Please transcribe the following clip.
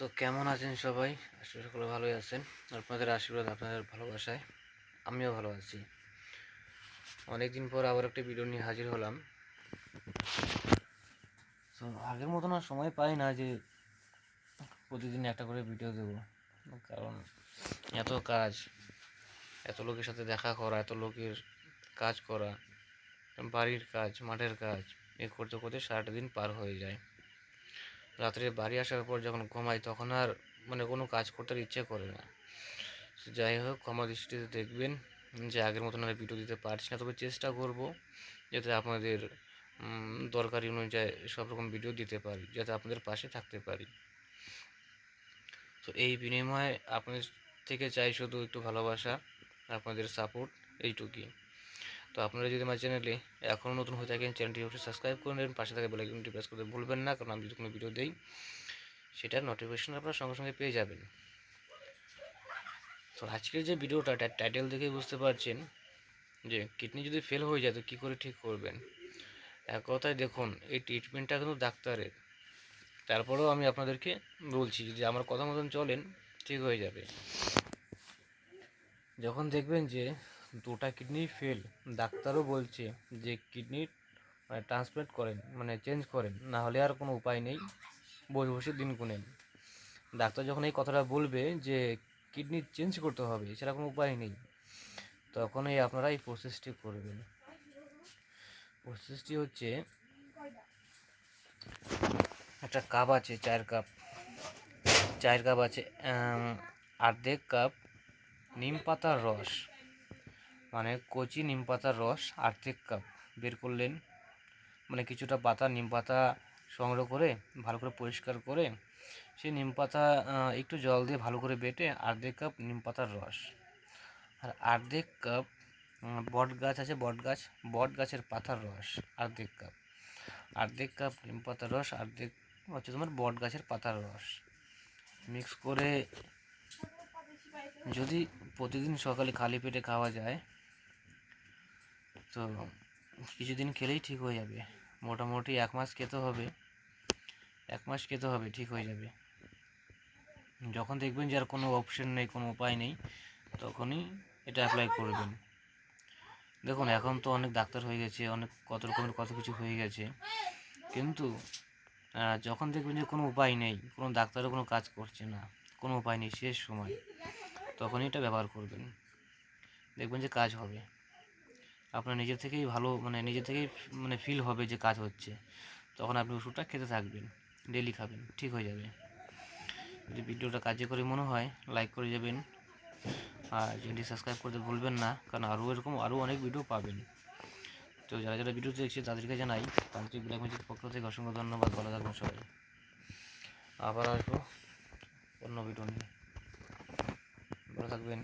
তো কেমন আছেন সবাই? আশা সকলে ভালোই আছেন। আপনাদের আশীর্বাদ আপনাদের ভালোবাসায়। আমিও ভালো আছি। অনেকদিন পর আবার একটা ভিডিও নিয়ে হাজির হলাম। তো আগের মতন আর সময় পাই না যে প্রতিদিন একটা করে ভিডিও দেবো। কারণ এত কাজ, এত লোকের সাথে দেখা করা, এত লোকের কাজ করা, বাড়ির কাজ, মাঠের কাজ, এ করতে করতে সারাটা দিন পার হয়ে যায়। রাত্রে বাড়ি আসার পর যখন ঘুমাই, তখন আর মানে কোনো কাজ করতে ইচ্ছে করে না। যাই হোক, ক্ষমা দৃষ্টিতে দেখবেন যে আগের মতন আর ভিডিও দিতে পারছি না। তবে চেষ্টা করব যাতে আপনাদের দরকারি অনুযায়ী সব রকম ভিডিও দিতে পারি, যাতে আপনাদের পাশে থাকতে পারি। তো এই বিনিময়ে আপনাদের থেকে চাই শুধু একটু ভালোবাসা, আপনাদের সাপোর্ট, এইটুকুই। তো আপনারা যদি আমার চ্যানেলে এখনও নতুন হয়ে থাকেন চ্যানেলটি অবশ্যই সাবস্ক্রাইব করে নেবেন, পাশে থাকা বেলাইকনটি প্রেস করতে ভুলবেন না, কারণ আমি যদি কোনো ভিডিও দেই সেটার নোটিফিকেশন আপনারা সঙ্গে সঙ্গে পেয়ে যাবেন। তো আজকের যে ভিডিওটা টাইটেল দেখে বুঝতে পারছেন যে কিডনি যদি ফেল হয়ে যায়, তো কী করে ঠিক করবেন? এক কথায় দেখুন, এই ট্রিটমেন্টটা কিন্তু ডাক্তারের। তারপরেও আমি আপনাদেরকে বলছি, যদি আমার কথা মতন চলেন, ঠিক হয়ে যাবে। যখন দেখবেন যে দুটা কিডনি ফেল ডাক্তারও বলছে যে কিডনি মানে ট্রান্সপ্লান্ট করেন মানে চেঞ্জ করেন, না হলে আর কোনো উপায় নেই, বসে বসে দিন গুনেন। ডাক্তার যখন এই কথাটা বলবে যে কিডনি চেঞ্জ করতে হবে, সেটা কোনো উপায় নেই, তখনই আপনারা এই প্রসেসটি করবেন। প্রসেসটি হচ্ছে, একটা কাপ আছে, চায়ের কাপ চায়ের কাপ আছে আর্ধেক কাপ নিম পাতার রস। মানে কচি নিম পাতার রস অর্ধেক কাপ বের করলেন। মানে কিছুটা পাতা, নিম পাতা সংগ্রহ করে ভালো করে পরিষ্কার করে সেই নিম পাতা একটু জল দিয়ে ভালো করে বেটে অর্ধেক কাপ নিম পাতার রস। আর অর্ধেক কাপ বট গাছ আছে, বট গাছ, বট গাছের পাতার রস অর্ধেক কাপ। অর্ধেক কাপ নিম পাতার রস অর্ধেক হচ্ছে তোমার বট গাছের পাতার রস। মিক্স করে যদি প্রতিদিন সকালে খালি পেটে খাওয়া যায় তো কিছুদিন খেলেই ঠিক হয়ে যাবে। মোটামুটি এক মাস খেতে হবে। এক মাস খেতে হবে, ঠিক হয়ে যাবে। যখন দেখবেন যে আর কোনো অপশন নেই, কোনো উপায় নেই, তখনই এটা অ্যাপ্লাই করবেন। দেখুন, এখন তো অনেক ডাক্তার হয়ে গেছে, অনেক কত রকমের কত কিছু হয়ে গেছে। কিন্তু যখন দেখবেন যে কোনো উপায় নেই, কোনো ডাক্তারও কোনো কাজ করছে না, কোনো উপায় নেই, শেষ সময়, তখনই এটা ব্যবহার করবেন। দেখবেন যে কাজ হবে। আপনার নিজের থেকেই ভালো মানে নিজে থেকেই মানে ফিল হবে যে কাজ হচ্ছে। তখন আপনি ওষুধটা খেতে থাকবেন ডেলি খাবেন, ঠিক হয়ে যাবে। যদি ভিডিওটা কাজে করে মনে হয় লাইক করে যাবেন। আর চ্যানেলটি সাবস্ক্রাইব করতে ভুলবেন না, কারণ আরও এরকম আরও অনেক ভিডিও পাবেন। তো যারা যারা ভিডিও দেখছে, তাদেরকে জানাই, তান্ত্রিক ব্ল্যাক ম্যাজিক পক্ষ থেকে অসংখ্য ধন্যবাদ, ভালো থাকবেন সবাই। আবার আসব অন্য ভিডিও নিয়ে। ভালো থাকবেন।